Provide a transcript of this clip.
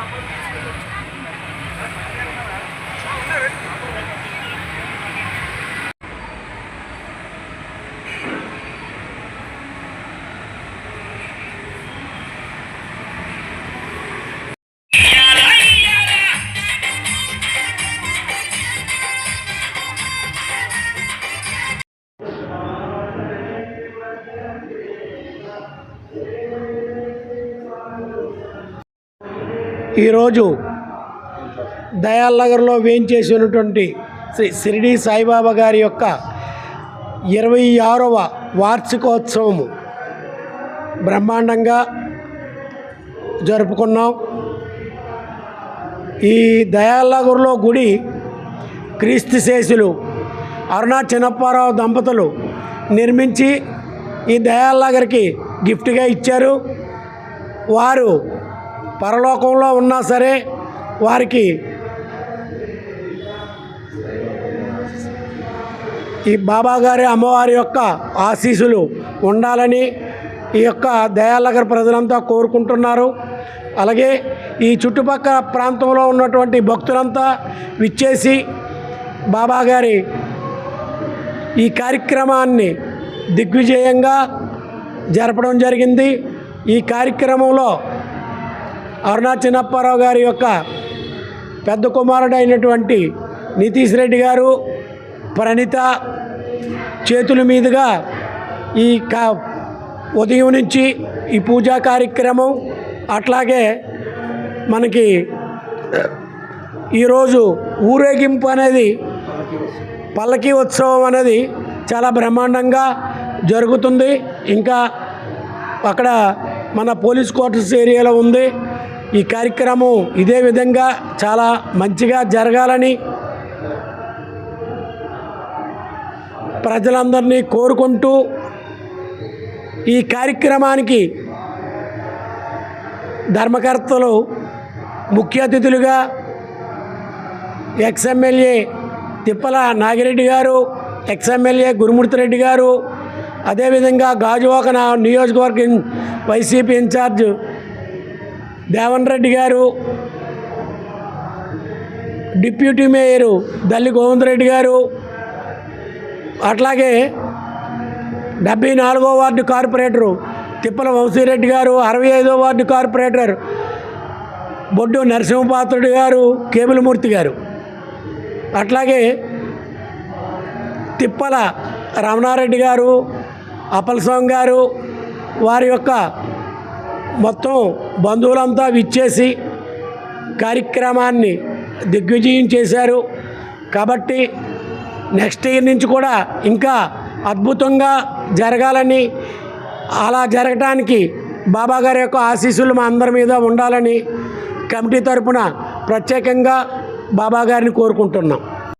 vamos. ఈరోజు దయాల్నగర్లో వేయించేసినటువంటి శ్రీ షిరిడి సాయిబాబా గారి యొక్క ఇరవై ఆరవ వార్షికోత్సవము బ్రహ్మాండంగా జరుపుకున్నాం. ఈ దయాల్నగర్లో గుడి క్రీస్తు శేషులు అరుణా చిన్నప్పారావు దంపతులు నిర్మించి ఈ దయాల్నగర్కి గిఫ్ట్గా ఇచ్చారు. వారు పరలోకంలో ఉన్నా సరే వారికి ఈ బాబాగారి అమ్మవారి యొక్క ఆశీస్సులు ఉండాలని ఈ యొక్క దయానగర్ ప్రజలంతా కోరుకుంటున్నారు. అలాగే ఈ చుట్టుపక్కల ప్రాంతంలో ఉన్నటువంటి భక్తులంతా విచ్చేసి బాబాగారి ఈ కార్యక్రమాన్ని దిగ్విజయంగా జరపడం జరిగింది. ఈ కార్యక్రమంలో అరుణా చిన్నప్పారావు గారి యొక్క పెద్ద కుమారుడైనటువంటి నితీష్ రెడ్డి గారు ప్రణిత చేతుల మీదుగా ఈ కా ఉదయం నుంచి ఈ పూజా కార్యక్రమం అట్లాగే మనకి ఈరోజు ఊరేగింపు అనేది పల్లకీ ఉత్సవం అనేది చాలా బ్రహ్మాండంగా జరుగుతుంది. ఇంకా అక్కడ మన పోలీస్ క్వార్టర్స్ ఏరియాలో ఉంది. ఈ కార్యక్రమం ఇదే విధంగా చాలా మంచిగా జరగాలని ప్రజలందరినీ కోరుకుంటూ ఈ కార్యక్రమానికి ధర్మకర్తలు ముఖ్య అతిథులుగా ఎక్స్ఎమ్మెల్యే తిప్పల నాగిరెడ్డి గారు ఎక్స్ఎమ్మెల్యే గురుమూర్తిరెడ్డి గారు అదేవిధంగా గాజువాక నియోజకవర్గ వైసీపీ ఇన్ఛార్జ్ దేవన్ రెడ్డి గారు డిప్యూటీ మేయరు దల్లి గోవింద్ రెడ్డి గారు అట్లాగే డెబ్బై నాలుగో వార్డు కార్పొరేటరు తిప్పల వంశీరెడ్డి గారు అరవై ఐదో వార్డు కార్పొరేటర్ బొడ్డు నరసింహపాత్రుడు గారు కేబులమూర్తి గారు. అట్లాగే తిప్పల రమణారెడ్డి గారు అప్పలస్వామి గారు వారి యొక్క మొత్తం బంధువులంతా విచ్చేసి కార్యక్రమాన్ని దిగ్విజయం చేశారు. కాబట్టి నెక్స్ట్ ఇయర్ నుంచి కూడా ఇంకా అద్భుతంగా జరగాలని అలా జరగటానికి బాబా గారి యొక్క ఆశీస్సులు మా అందరి మీద ఉండాలని కమిటీ తరపున ప్రత్యేకంగా బాబా గారిని కోరుకుంటున్నాం.